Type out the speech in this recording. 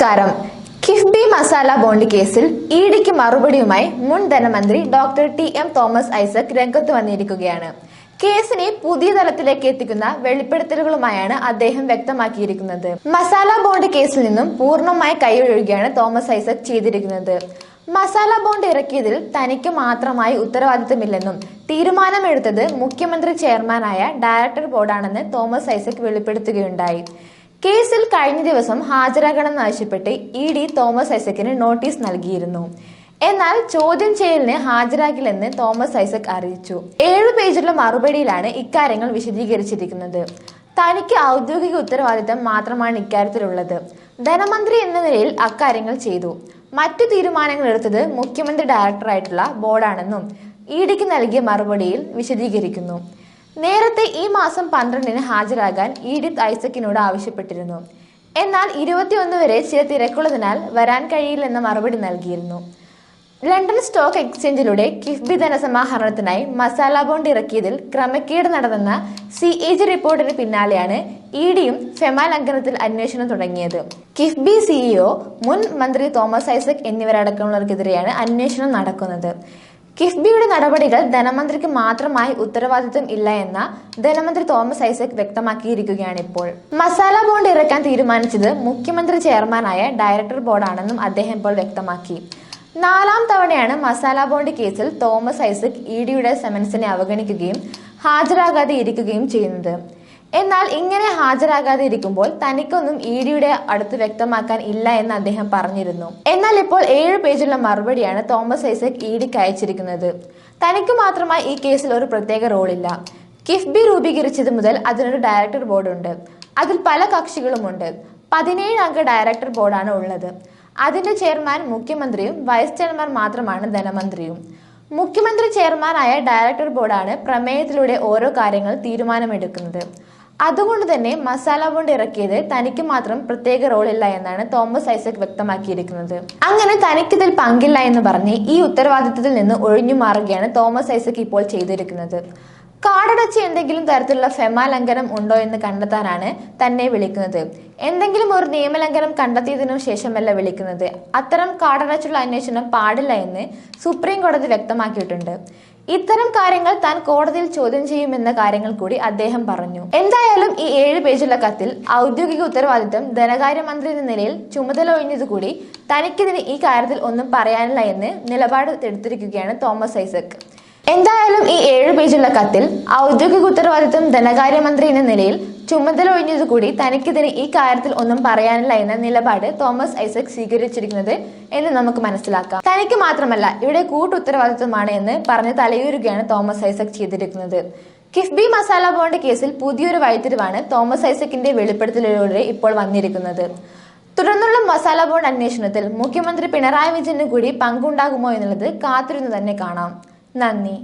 നമസ്കാരം. കിഫ്ബി മസാല ബോണ്ട് കേസിൽ ഇ ഡിക്ക് മറുപടിയുമായി മുൻ ധനമന്ത്രി doctor T M Thomas Isaac രംഗത്ത് വന്നിരിക്കുകയാണ്. കേസിനെ പുതിയ തലത്തിലേക്ക് എത്തിക്കുന്ന വെളിപ്പെടുത്തലുകളുമായാണ് അദ്ദേഹം വ്യക്തമാക്കിയിരിക്കുന്നത്. മസാല ബോണ്ട് കേസിൽ നിന്നും പൂർണമായി കൈയൊഴുകുകയാണ് തോമസ് ഐസക് ചെയ്തിരിക്കുന്നത്. മസാല ബോണ്ട് ഇറക്കിയതിൽ തനിക്ക് മാത്രമായി ഉത്തരവാദിത്തമില്ലെന്നും തീരുമാനമെടുത്തത് മുഖ്യമന്ത്രി ചെയർമാനായ ഡയറക്ടർ ബോർഡാണെന്ന് തോമസ് ഐസക് വെളിപ്പെടുത്തുകയുണ്ടായി. കേസിൽ കഴിഞ്ഞ ദിവസം ഹാജരാകണമെന്ന് ആവശ്യപ്പെട്ട് ഇ ഡി തോമസ് ഐസക്കിന് നോട്ടീസ് നൽകിയിരുന്നു. എന്നാൽ ചോദ്യം ചെയ്യലിന് ഹാജരാകില്ലെന്ന് തോമസ് ഐസക് അറിയിച്ചു. ഏഴു പേജുള്ള മറുപടിയിലാണ് ഇക്കാര്യങ്ങൾ വിശദീകരിച്ചിരിക്കുന്നത്. തനിക്ക് ഔദ്യോഗിക ഉത്തരവാദിത്തം മാത്രമാണ് ഇക്കാര്യത്തിലുള്ളത്. ധനമന്ത്രി എന്ന നിലയിൽ അക്കാര്യങ്ങൾ ചെയ്തു. മറ്റു തീരുമാനങ്ങൾ എടുത്തത് മുഖ്യമന്ത്രി ഡയറക്ടറായിട്ടുള്ള ബോർഡാണെന്നും ഇ ഡിക്ക് നൽകിയ മറുപടിയിൽ വിശദീകരിക്കുന്നു. നേരത്തെ ഈ മാസം പന്ത്രണ്ടിന് ഹാജരാകാൻ ഈഡിത്ത് ഐസക്കിനോട് ആവശ്യപ്പെട്ടിരുന്നു. എന്നാൽ ഇരുപത്തിയൊന്ന് വരെ ചില തിരക്കുള്ളതിനാൽ വരാൻ കഴിയില്ലെന്ന മറുപടി നൽകിയിരുന്നു. ലണ്ടൻ സ്റ്റോക്ക് എക്സ്ചേഞ്ചിലൂടെ കിഫ്ബി ധനസമാഹരണത്തിനായി മസാല ബോണ്ട് ഇറക്കിയതിൽ ക്രമക്കേട് നടന്നെന്ന സി എ ജി റിപ്പോർട്ടിന് പിന്നാലെയാണ് ഇ ഡിയും ഫെമ ലംഘനത്തിൽ അന്വേഷണം തുടങ്ങിയത്. കിഫ്ബി സിഇഒ മുൻ മന്ത്രി തോമസ് ഐസക് എന്നിവരടക്കമുള്ളവർക്കെതിരെയാണ് അന്വേഷണം നടക്കുന്നത്. കിഫ്ബിയുടെ നടപടികൾ ധനമന്ത്രിക്ക് മാത്രമായി ഉത്തരവാദിത്വം ഇല്ല എന്ന ധനമന്ത്രി തോമസ് ഐസക് വ്യക്തമാക്കിയിരിക്കുകയാണ് ഇപ്പോൾ. മസാല ബോണ്ട് ഇറക്കാൻ തീരുമാനിച്ചത് മുഖ്യമന്ത്രി ചെയർമാനായ ഡയറക്ടർ ബോർഡാണെന്നും അദ്ദേഹം ഇപ്പോൾ വ്യക്തമാക്കി. നാലാം തവണയാണ് മസാല ബോണ്ട് കേസിൽ തോമസ് ഐസക് ഇ ഡിയുടെ സമൻസിനെ അവഗണിക്കുകയും ഹാജരാകാതെ ഇരിക്കുകയും ചെയ്യുന്നത്. എന്നാൽ ഇങ്ങനെ ഹാജരാകാതെ ഇരിക്കുമ്പോൾ തനിക്കൊന്നും ഇ ഡിയുടെ അടുത്ത് വ്യക്തമാക്കാൻ ഇല്ല എന്ന് അദ്ദേഹം പറഞ്ഞിരുന്നു. എന്നാൽ ഇപ്പോൾ ഏഴ് പേജുള്ള മറുപടിയാണ് തോമസ് ഐസക് ഇ ഡിക്ക് അയച്ചിരിക്കുന്നത്. തനിക്ക് മാത്രമായി ഈ കേസിൽ ഒരു പ്രത്യേക റോളില്ല. കിഫ്ബി രൂപീകരിച്ചത് മുതൽ അതിനൊരു ഡയറക്ടർ ബോർഡുണ്ട്. അതിൽ പല കക്ഷികളുമുണ്ട്. പതിനേഴ് അംഗ ഡയറക്ടർ ബോർഡാണ് ഉള്ളത്. അതിന്റെ ചെയർമാൻ മുഖ്യമന്ത്രിയും വൈസ് ചെയർമാൻ മാത്രമാണ് ധനമന്ത്രിയും. മുഖ്യമന്ത്രി ചെയർമാനായ ഡയറക്ടർ ബോർഡാണ് പ്രമേയത്തിലൂടെ ഓരോ കാര്യങ്ങൾ തീരുമാനമെടുക്കുന്നത്. അതുകൊണ്ട് തന്നെ മസാല ബോണ്ട് ഇറക്കിയത് തനിക്ക് മാത്രം പ്രത്യേക റോളില്ല എന്നാണ് തോമസ് ഐസക് വ്യക്തമാക്കിയിരിക്കുന്നത്. അങ്ങനെ തനിക്കിതിൽ പങ്കില്ല എന്ന് പറഞ്ഞ് ഈ ഉത്തരവാദിത്തത്തിൽ നിന്ന് ഒഴിഞ്ഞു മാറുകയാണ് തോമസ് ഐസക് ഇപ്പോൾ ചെയ്തിരിക്കുന്നത്. കാടടച്ച് എന്തെങ്കിലും തരത്തിലുള്ള ഫെമ ലംഘനം ഉണ്ടോ എന്ന് കണ്ടെത്താനാണ് തന്നെ വിളിക്കുന്നത്. എന്തെങ്കിലും ഒരു നിയമലംഘനം കണ്ടെത്തിയതിനു ശേഷമല്ല വിളിക്കുന്നത്. അത്തരം കാടടച്ചുള്ള അന്വേഷണം പാടില്ല എന്ന് സുപ്രീം കോടതി വ്യക്തമാക്കിയിട്ടുണ്ട്. ഇത്തരം കാര്യങ്ങൾ താൻ കോടതിയിൽ ചോദ്യം ചെയ്യുമെന്ന കാര്യങ്ങൾ കൂടി അദ്ദേഹം പറഞ്ഞു. എന്തായാലും ഈ ഏഴ് പേജുള്ള കത്തിൽ ഔദ്യോഗിക ഉത്തരവാദിത്തം ധനകാര്യമന്ത്രി എന്ന നിലയിൽ ചുമതല ഒഴിഞ്ഞതുകൂടി തനിക്കെതിരെ ഈ കാര്യത്തിൽ ഒന്നും പറയാനില്ല എന്ന് നിലപാട് എടുത്തിരിക്കുകയാണ് തോമസ് ഐസക്. എന്തായാലും ഈ ഏഴ് പേജുള്ള കത്തിൽ ഔദ്യോഗിക ഉത്തരവാദിത്തം ധനകാര്യമന്ത്രി എന്ന നിലയിൽ ചുമതല ഒഴിഞ്ഞതുകൂടി തനിക്കെതിരെ ഈ കാര്യത്തിൽ ഒന്നും പറയാനില്ല എന്ന നിലപാട് തോമസ് ഐസക് സ്വീകരിച്ചിരിക്കുന്നത് എന്ന് നമുക്ക് മനസ്സിലാക്കാം. തനിക്ക് മാത്രമല്ല ഇവിടെ കൂട്ടുത്തരവാദിത്വമാണ് എന്ന് പറഞ്ഞ് തലയൂരുകയാണ് തോമസ് ഐസക് ചെയ്തിരിക്കുന്നത്. കിഫ്ബി മസാല ബോണ്ട് കേസിൽ പുതിയൊരു വഴിത്തിരിവാണ് തോമസ് ഐസക്കിന്റെ വെളിപ്പെടുത്തലിലൂടെ ഇപ്പോൾ വന്നിരിക്കുന്നത്. തുടർന്നുള്ള മസാല ബോണ്ട് അന്വേഷണത്തിൽ മുഖ്യമന്ത്രി പിണറായി വിജയന് കൂടി പങ്കുണ്ടാകുമോ എന്നുള്ളത് കാത്തിരുന്ന് തന്നെ കാണാം. നന്ദി.